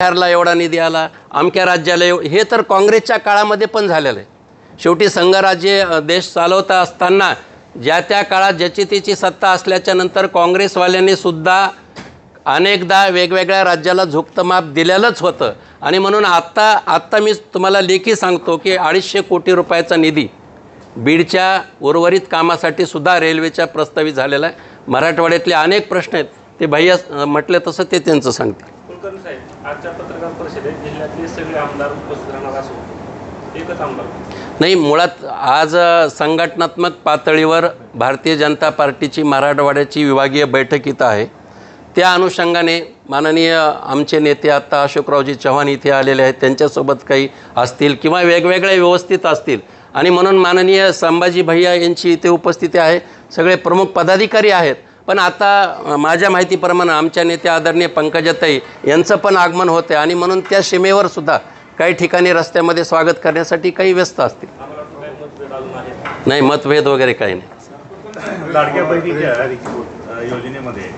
बिहारला एवढा निधी आला अमक्या राज्याला एव हे तर काँग्रेसच्या काळामध्ये पण झालेलं आहे. शेवटी संघराज्य देश चालवता असताना ज्या त्या काळात ज्याची त्याची सत्ता असल्याच्या नंतर काँग्रेसवाल्यांनी सुद्धा अनेकदा वेगवेगळ्या राज्याला झुकतं माप दिलेलंच होतं. आणि म्हणून आत्ता आत्ता मी तुम्हाला लेखी सांगतो की अडीचशे कोटी रुपयाचा निधी बीडच्या उर्वरित कामासाठी सुद्धा रेल्वेच्या प्रस्तावित झालेला आहे. मराठवाड्यातले अनेक प्रश्न आहेत ते भैया म्हटले तसं ते त्यांचं सांगतील. कुलकर्णी साहेब आजच्या पत्रकार परिषदेत जिल्ह्यातले सगळे आमदार उपस्थित राहणार असून एकच आमदार. नाही मुळात आज संघटनात्मक पातळीवर भारतीय जनता पार्टीची मराठवाड्याची विभागीय बैठक इथं आहे. त्या अनुषंगाने माननीय आमचे नेते आत्ता अशोकरावजी चव्हाण इथे आलेले आहेत. त्यांच्यासोबत काही असतील किंवा वेगवेगळे व्यवस्थित असतील. आणि म्हणून माननीय संभाजी भैया यांची इथे उपस्थिती आहे. सगळे प्रमुख पदाधिकारी आहेत. पण आता माझ्या माहितीप्रमाणे आमच्या नेते आदरणीय पंकजाताई यांचं पण आगमन होते आणि म्हणून त्या सीमेवर सुद्धा काही ठिकाणी रस्त्यामध्ये स्वागत करण्यासाठी काही व्यस्त असतील. नाही मतभेद वगैरे काही नाही. लाडक्या बहिणीच्या अ, योजनेमध्ये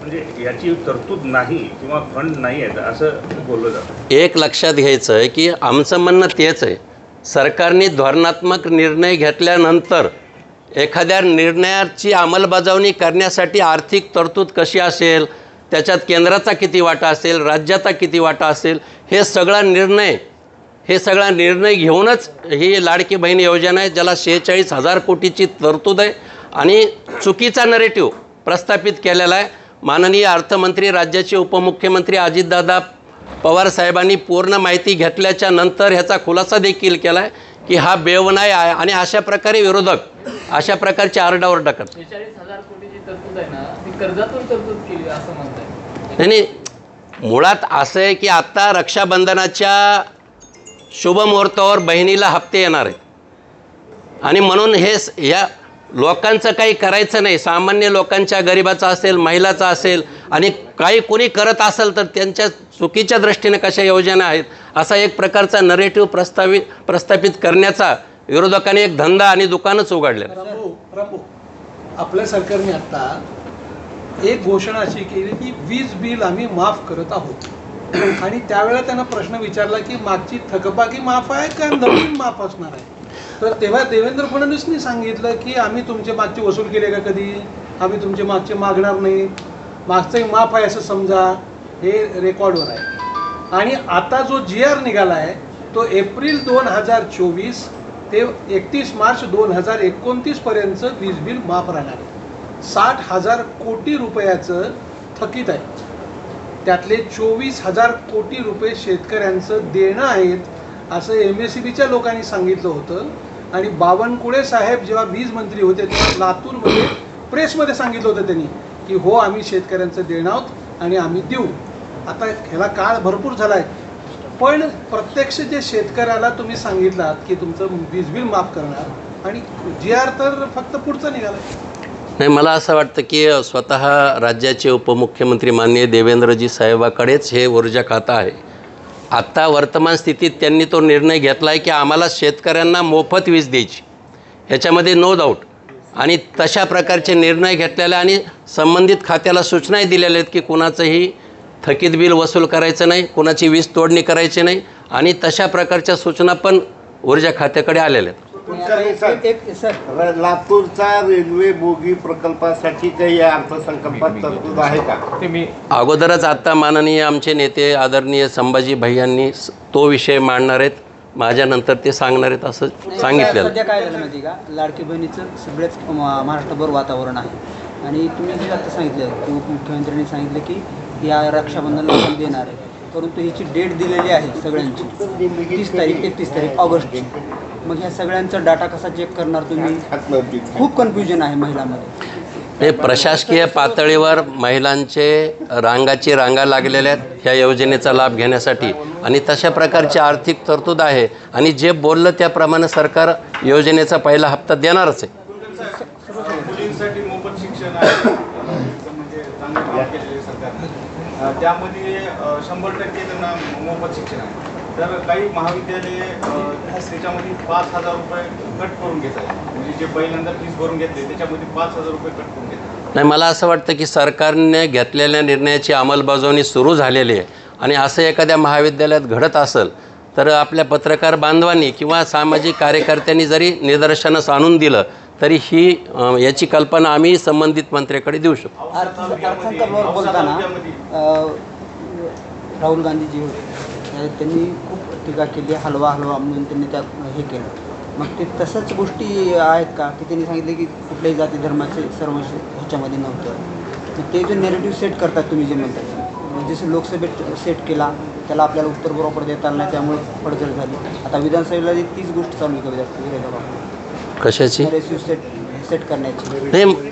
म्हणजे याची तरतूद नाही किंवा फंड नाही आहेत असं बोललं जातं. एक लक्षात घ्यायचं आहे की आमचं म्हणणं तेच आहे. सरकारने धोरणात्मक निर्णय घेतल्यानंतर एखाद्या निर्णयाची अंमलबजावणी करण्यासाठी आर्थिक तरतूद कशी असेल त्याच्यात केंद्राचा किती वाटा असेल राज्याचा किती वाटा असेल हे सगळा निर्णय हे सगळा निर्णय घेऊनच ही लाडकी बहीण योजना आहे ज्याला शेहेचाळीस हजार कोटीची तरतूद आहे आणि चुकीचा नरेटिव्ह प्रस्थापित केलेला आहे. माननीय अर्थमंत्री राज्याचे उपमुख्यमंत्री अजितदादा पवार साहेबांनी पूर्ण माहिती घेतल्याच्या नंतर ह्याचा खुलासा देखील केला आहे की हा बेवनाय आहे आणि अशा प्रकारे विरोधक अशा प्रकारचे आरडाओर टाकत नाही मुळात असं आहे की आत्ता रक्षाबंधनाच्या शुभमुहूर्तावर बहिणीला हप्ते येणार आहेत. आणि म्हणून हे या लोकांचं काही करायचं नाही. सामान्य लोकांच्या गरिबाचा असेल महिलाचा असेल आणि काही कोणी करत असेल तर त्यांच्या चुकीच्या दृष्टीने कशा योजना आहेत असा एक प्रकारचा नरेटिव्ह प्रस्तावित प्रस्थापित करण्याचा विरोधकांनी एक धंदा आणि दुकानच उघडले. आपल्या सरकारने आता एक घोषणा अशी केली की वीज बिल आम्ही माफ करत आहोत. आणि त्यावेळेला त्यांना प्रश्न विचारला की मागची थकबाकी माफ आहे का? नवीन माफ असणार आहे? तर तेव्हा देवेंद्र फडणवीसनी सांगितलं की आम्ही तुमचे मागचे वसूल केले का कधी? आम्ही तुमचे मागचे मागणार नाही. मागचंही माफ आहे असं समजा. हे रेकॉर्डवर आहे. आणि आता जो जी आर निघाला आहे तो एप्रिल दोन हजार चोवीस ते एकतीस मार्च दोन हजार एकोणतीसपर्यंतचं वीज बिल माफ राहणार आहे. साठ हजार कोटी रुपयाचं थकीत आहे. त्यातले चोवीस हजार कोटी रुपये शेतकऱ्यांचं देणं आहेत असं एम एस सी बीच्या लोकांनी सांगितलं होतं. आणि बावनकुळे साहेब जेव्हा वीज मंत्री होते तेव्हा लातूरमध्ये प्रेसमध्ये सांगितलं होतं त्यांनी की हो आम्ही शेतकऱ्यांचं देणं आहोत आणि आम्ही देऊ. आता ह्याला काळ भरपूर झाला आहे पण प्रत्यक्ष जे शेतकऱ्याला तुम्ही सांगितलात की तुमचं वीज बिल माफ करणार आणि जी आर तर फक्त पुढचं निघालं. नाही मला असं वाटतं की स्वतः राज्याचे उपमुख्यमंत्री माननीय देवेंद्रजी साहेबाकडेच हे ऊर्जा खातं आहे. आत्ता वर्तमान स्थितीत त्यांनी तो निर्णय घेतला आहे की आम्हाला शेतकऱ्यांना मोफत वीज द्यायची. ह्याच्यामध्ये नो डाऊट आणि तशा प्रकारचे निर्णय घेतलेले आणि संबंधित खात्याला सूचनाही दिलेल्या आहेत की कुणाचंही थकीत बिल वसूल करायचं नाही कुणाची वीज तोडणी करायची नाही आणि तशा प्रकारच्या सूचना पण ऊर्जा खात्याकडे आलेल्या आहेत. कुलकर्णी साहेब, र- लातूरचा रेल्वे बोगी प्रकल्पासाठी काही या अर्थसंकल्पात तरतूद आहे का? ते मी अगोदरच आत्ता माननीय आमचे नेते आदरणीय संभाजी भैयांनी स- तो विषय मांडणार आहेत. माझ्यानंतर ते सांगणार आहेत असं सांगितलेलं. सध्या काय झालं माहिती आहे का? लाडकी बहिणीचं सगळेच म- महाराष्ट्रभर वातावरण आहे. आणि तुम्ही जे आता सांगितलं की उपमुख्यमंत्र्यांनी सांगितलं की या रक्षाबंधनला आपण देणार आहे. परंतु ह्याची डेट दिलेली आहे सगळ्यांची. तीस तारीख एकतीस तारीख ऑगस्टची. मग ह्या सगळ्यांचा डाटा कसा चेक करणार तुम्ही? खूप कन्फ्युजन आहे महिलांमध्ये. हे प्रशासकीय पातळीवर महिलांचे रांगाची रांगा लागलेल्या आहेत. ह्या योजनेचा लाभ घेण्यासाठी. आणि तशा प्रकारची आर्थिक तरतूद आहे. आणि जे बोललं त्याप्रमाणे सरकार योजनेचा पहिला हप्ता देणारच आहे मुलींसाठी मोफत शिक्षण आहे म्हणजे चांगली बाब केलेली आहे सरकारने अं, त्यामध्ये शंभर टक्के त्यांना मोफत शिक्षण आहे. तर काही महाविद्यालये त्याच्यामध्ये पाच हजार रुपये कट करून घेत आहेत. म्हणजे जे पहिल्यांदा फीस भरून घेतली त्याच्यामध्ये पाच हजार रुपये कट करून घेतात नाही मला असं वाटतं की सरकारने घेतलेल्या निर्णयाची अंमलबजावणी सुरू झालेली आहे. आणि असं एखाद्या महाविद्यालयात घडत असेल तर आपल्या पत्रकार बांधवांनी किंवा सामाजिक कार्यकर्त्यांनी जरी निदर्शनास आणून दिलं तरी ही याची कल्पना आम्ही संबंधित मंत्र्याकडे देऊ शकतो. बोलताना राहुल गांधीजी होते त्यांनी खूप टीका केली हलवा हलवा म्हणून त्यांनी त्या हे केलं. मग ते तसंच गोष्टी आहेत का? की त्यांनी सांगितले की कुठल्याही जाती धर्माचे सर्व ह्याच्यामध्ये नव्हतं. मग ते जो नेरेटिव्ह सेट करतात तुम्ही जे म्हणतात जसं लोकसभेत सेट केला त्याला आपल्याला उत्तर बरोबर देता आलं नाही त्यामुळे पडझड झाली. आता विधानसभेला तीच गोष्ट चालू आहे का विधान कशाची? सेट करण्याची. नाही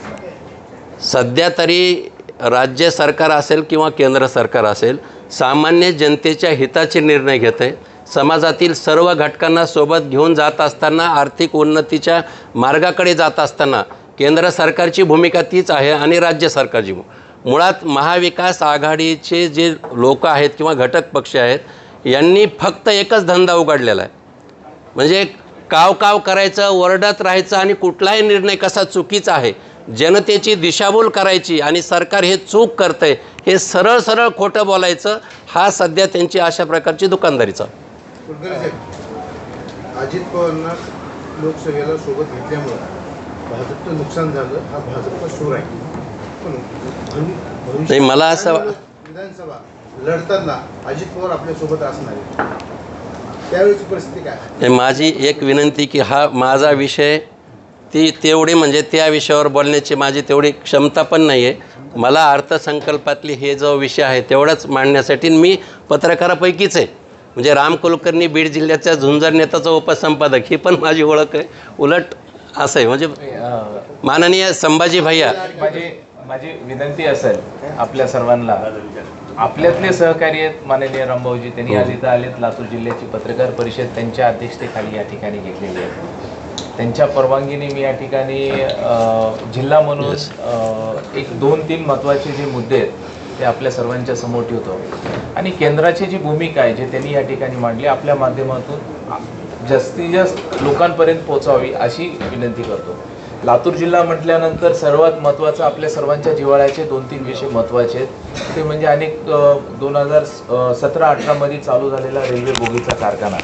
सध्या तरी राज्य सरकार असेल किंवा केंद्र सरकार असेल सामान्य जनतेच्या हिताचे निर्णय घेत आहे समाजातील सर्व घटकांना सोबत घेऊन जात असताना आर्थिक उन्नतीच्या मार्गाकडे जात असताना केंद्र सरकारची भूमिका तीच आहे आणि राज्य सरकारची मुळात महाविकास आघाडीचे जे लोक आहेत किंवा घटक पक्ष आहेत यांनी फक्त एकच धंदा उघडलेला आहे. म्हणजे काव काव करायचं ओरडत राहायचं आणि कुठलाही निर्णय कसा चुकीचा आहे जनतेची दिशाभूल करायची आणि सरकार हे चूक करतंय हे सरळ सरळ खोटं बोलायचं हा सध्या त्यांची अशा प्रकारची दुकानदारीचा. अजित पवारांना लोकसभेला सोबत घेतल्यामुळं भाजपचं नुकसान झालं हा भाजपचा सूर आहे. पण नाही, मला असं- विधानसभा लढताना अजित पवार आपल्यासोबत असणार आहे त्यावेळेची परिस्थिती काय? हे माझी एक विनंती की हा माझा विषय ती तेवढी म्हणजे त्या विषयावर बोलण्याची माझी तेवढी क्षमता पण नाही आहे मला अर्थसंकल्पातली हे जो विषय आहे तेवढाच मांडण्यासाठी मी पत्रकारापैकीच आहे. म्हणजे राम कुलकर्णी बीड जिल्ह्याच्या झुंजार नेताचा उपसंपादक ही पण माझी ओळख आहे. उलट असं आहे. म्हणजे माननीय संभाजी भैया माझी माझी विनंती असेल आपल्या सर्वांना आपल्यातले सहकारी आहेत माननीय रामभाऊजी त्यांनी आज इथं आलेत लातूर जिल्ह्याची पत्रकार परिषद त्यांच्या अध्यक्षतेखाली या ठिकाणी घेतलेली आहे. त्यांच्या परवानगीने मी या ठिकाणी जिल्हा म्हणून एक दोन तीन महत्त्वाचे जे मुद्दे आहेत ते आपल्या सर्वांच्या समोर ठेवतो. आणि केंद्राची जी भूमिका आहे जे त्यांनी या ठिकाणी मांडली आपल्या माध्यमातून जास्तीत जास्त लोकांपर्यंत पोहोचावी अशी विनंती करतो. लातूर जिल्हा म्हटल्यानंतर सर्वात महत्त्वाचं आपल्या सर्वांच्या जिव्हाळ्याचे दोन तीन विषय महत्त्वाचे आहेत. ते म्हणजे अनेक दोन हजार सतरा अठरामध्ये चालू झालेला रेल्वे बोगीचा कारखाना.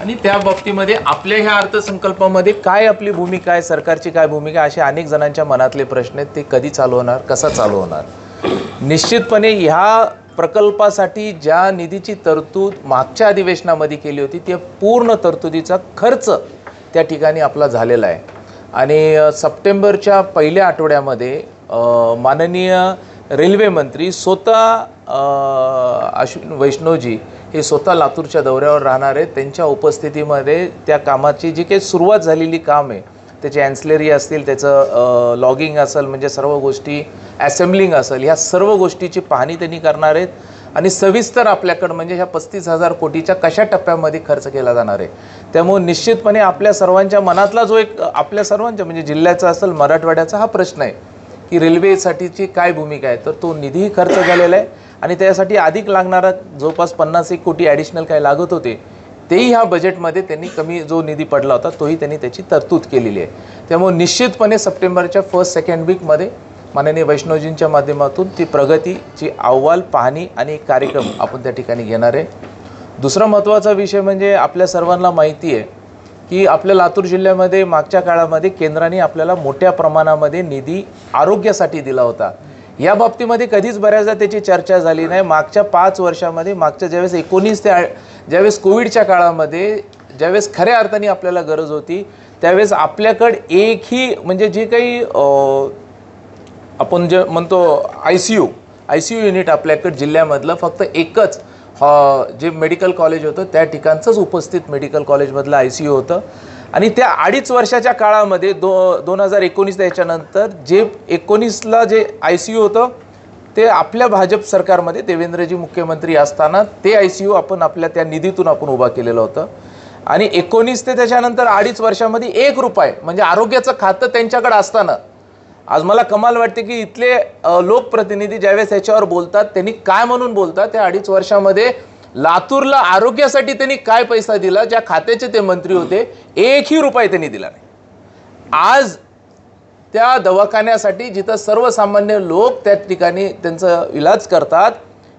आणि त्या बाबतीमध्ये आपल्या ह्या अर्थसंकल्पामध्ये काय आपली भूमिका आहे सरकारची काय भूमिका आहे, असे अनेक जणांच्या मनातले प्रश्न आहेत. ते कधी चालू होणार कसा चालू होणार? निश्चितपणे ह्या प्रकल्पासाठी ज्या निधीची तरतूद मागच्या अधिवेशनामध्ये केली होती त्या पूर्ण तरतुदीचा खर्च त्या ठिकाणी आपला झालेला आहे. आणि सप्टेंबरच्या पहिल्या आठवड्यामध्ये माननीय रेल्वे मंत्री स्वतः अश्विन वैष्णवजी हे स्वतः लातूरच्या दौऱ्यावर राहणार आहेत. त्यांच्या उपस्थितीमध्ये त्या कामाची जी काही सुरुवात झालेली काम आहे त्याचे ॲन्सलरी असतील त्याचं लॉगिंग असेल म्हणजे सर्व गोष्टी ॲसेम्बलिंग असेल ह्या सर्व गोष्टीची पाहणी त्यांनी करणार आहेत. आणि सविस्तर आपल्याकडं म्हणजे ह्या पस्तीस हजार कोटीच्या कशा टप्प्यामध्ये खर्च केला जाणार आहे? त्यामुळे निश्चितपणे आपल्या सर्वांच्या मनातला जो एक आपल्या सर्वांच्या म्हणजे जिल्ह्याचा असेल मराठवाड्याचा हा प्रश्न आहे की रेल्वेसाठीची काय भूमिका आहे? तर तो निधीही खर्च झालेला आहे आणि त्यासाठी अधिक लागणारा जवळपास पन्नास एक कोटी ॲडिशनल काय लागत होते तेही ह्या बजेटमध्ये त्यांनी कमी जो निधी पडला होता तोही त्यांनी त्याची तरतूद केलेली आहे. त्यामुळे निश्चितपणे सप्टेंबरच्या फर्स्ट सेकंड वीकमध्ये माननीय वैष्णवजींच्या माध्यमातून ती प्रगतीची अहवाल पाहणी आणि एक कार्यक्रम आपण त्या ठिकाणी घेणार आहे. दुसरा महत्त्वाचा विषय म्हणजे आपल्या सर्वांना माहिती आहे की आपल्या लातूर जिल्ह्यामध्ये मागच्या काळामध्ये केंद्राने आपल्याला मोठ्या प्रमाणामध्ये निधी आरोग्यासाठी दिला होता. या बाबतीमध्ये कधीच बऱ्याचदा त्याची चर्चा झाली नाही. मागच्या पाच वर्षामध्ये मागच्या ज्यावेळेस एकोणीस ते ज्यावेळेस कोविडच्या काळामध्ये ज्यावेळेस खऱ्या अर्थाने आपल्याला गरज होती त्यावेळेस आपल्याकडे एकही म्हणजे जे काही आपण जे म्हणतो I C U I C U unit आपल्याकडे जिल्ह्यामधलं फक्त एकच हॉ जे मेडिकल कॉलेज होतं त्या ठिकाणचंच उपस्थित मेडिकल कॉलेजमधलं आय सी यू होतं. आणि त्या अडीच वर्षाच्या काळामध्ये दो दोन हजार एकोणीस त्याच्यानंतर जे एकोणीसला जे आय सी यू होतं ते आपल्या भाजप सरकारमध्ये देवेंद्रजी मुख्यमंत्री असताना ते आय सी यू आपण आपल्या त्या निधीतून आपण उभा केलेलं होतं. आणि एकोणीस ते त्याच्यानंतर अडीच वर्षामध्ये एक रुपये म्हणजे आरोग्याचं खातं त्यांच्याकडे असताना आज मला कमाल वाटते की इथले लोकप्रतिनिधी ज्यावेळेस याच्यावर बोलतात त्यांनी काय म्हणून बोलतात त्या अडीच वर्षामध्ये लातूरला आरोग्यासाठी त्यांनी काय पैसा दिला ज्या खात्याचे ते मंत्री होते एकही रुपये त्यांनी दिला नाही. आज त्या दवाखान्यासाठी जिथं सर्वसामान्य लोक त्या ठिकाणी त्यांचं इलाज करतात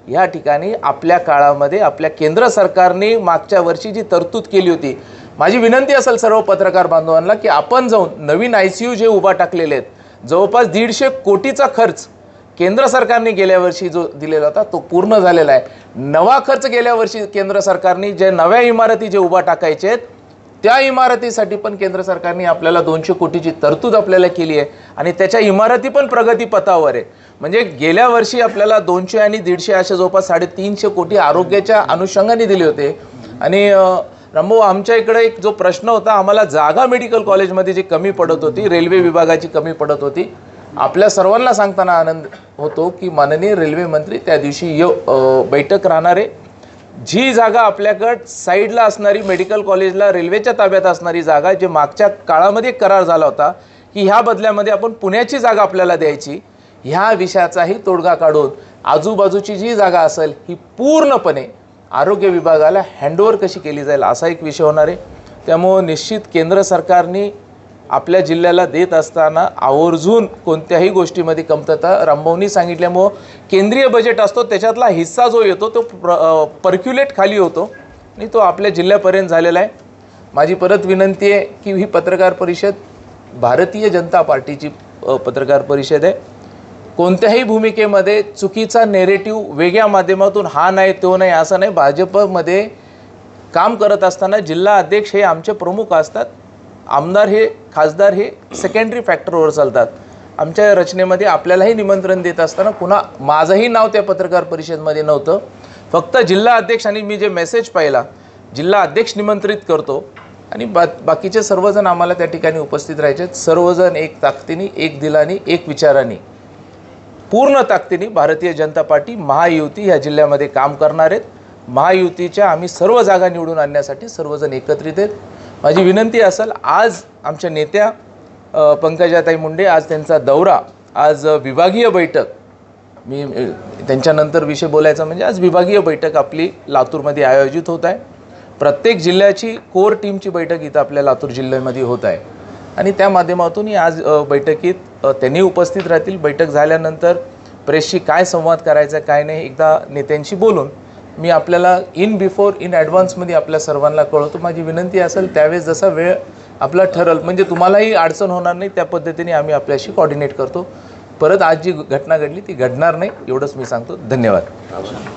या ठिकाणी आपल्या काळामध्ये आपल्या केंद्र सरकारने मागच्या वर्षी जी तरतूद केली होती माझी विनंती असेल सर्व पत्रकार बांधवांना की आपण जाऊन नवीन आय सी यू जे उभा टाकलेले आहेत जवळपास दीडशे कोटीचा खर्च केंद्र सरकारने गेल्या वर्षी जो दिलेला होता तो पूर्ण झालेला आहे. नवा खर्च गेल्या वर्षी केंद्र सरकारने जे नव्या इमारती जे उभा टाकायचे आहेत त्या इमारतीसाठी पण केंद्र सरकारने आपल्याला दोनशे कोटीची तरतूद आपल्याला केली आहे आणि त्याच्या इमारती पण प्रगतीपथावर आहे. म्हणजे गेल्या वर्षी आपल्याला दोनशे आणि दीडशे अशा जवळपास साडेतीनशे कोटी आरोग्याच्या अनुषंगाने दिले होते. आणि रामभाऊ आमच्या इकडे एक जो प्रश्न होता आम्हाला जागा मेडिकल कॉलेजमध्ये जी कमी पडत होती रेल्वे विभागाची कमी पडत होती आपल्या सर्वांना सांगताना आनंद होतो की माननीय रेल्वे मंत्री त्या दिवशी य बैठक राहणार आहे जी जागा आपल्याकडं साईडला असणारी मेडिकल कॉलेजला रेल्वेच्या ताब्यात असणारी जागा जे मागच्या काळामध्ये एक करार झाला होता की ह्या बदल्यामध्ये आपण पुण्याची जागा आपल्याला द्यायची ह्या विषयाचाही तोडगा काढून आजूबाजूची जी जागा असेल ही पूर्णपणे आरोग्य विभागाला हँडओव्हर कशी केली जाईल असा एक विषय होणार आहे. त्यामुळं निश्चित केंद्र सरकारने आपल्या जिल्ह्याला देत असताना आवर्जून कोणत्याही गोष्टीमध्ये कमतरता रामभाऊनी सांगितल्यामुळं केंद्रीय बजेट असतो त्याच्यातला हिस्सा जो येतो तो प्र पर्क्युलेट खाली होतो आणि तो आपल्या जिल्ह्यापर्यंत झालेला आहे. माझी परत विनंती आहे की ही पत्रकार परिषद भारतीय जनता पार्टीची पत्रकार परिषद आहे. कोणत्याही भूमिकेमध्ये चुकीचा नेरेटिव्ह वेगळ्या माध्यमातून हा नाही तो नाही असं नाही. भाजपमध्ये काम करत असताना जिल्हा अध्यक्ष हे आमचे प्रमुख असतात. आमदार हे खासदार हे सेकंडरी फॅक्टरवर चालतात. आमच्या रचनेमध्ये आपल्यालाही निमंत्रण देत असताना पुन्हा माझंही नाव त्या पत्रकार परिषदेमध्ये नव्हतं. फक्त जिल्हा अध्यक्ष आणि मी जे मेसेज पाहिला जिल्हा अध्यक्ष निमंत्रित करतो आणि बा बाकीचे सर्वजण आम्हाला त्या ठिकाणी उपस्थित राहायचे. सर्वजण एक ताकदीने एक दिलाने एक विचाराने. पूर्ण ताकदीने भारतीय जनता पार्टी महायुती ह्या जिल्ह्यामध्ये काम करणार आहेत. महायुतीच्या आम्ही सर्व जागा निवडून आणण्यासाठी सर्वजण एकत्रित आहेत. माझी विनंती असेल आज आमच्या नेत्या पंकजाताई मुंडे आज त्यांचा दौरा आज विभागीय बैठक मी त्यांच्यानंतर विषय बोलायचा म्हणजे आज विभागीय बैठक आपली लातूरमध्ये आयोजित होत आहे. प्रत्येक जिल्ह्याची कोर टीमची बैठक इथं आपल्या लातूर जिल्ह्यामध्ये होत आहे. आणि त्या माध्यमातून आज बैठकीत त्यांनी उपस्थित राहतील. बैठक झाल्यानंतर प्रेसशी काय संवाद करायचा काय नाही एकदा नेत्यांशी बोलून मी आपल्याला इन बिफोर इन ॲडव्हान्समध्ये आपल्या सर्वांना कळवतो. माझी विनंती असेल त्यावेळेस जसा वेळ आपला ठरल म्हणजे तुम्हालाही अडचण होणार नाही त्या पद्धतीने आम्ही आपल्याशी कॉर्डिनेट करतो. परत आज जी घटना घडली ती घडणार नाही एवढंच मी सांगतो. धन्यवाद.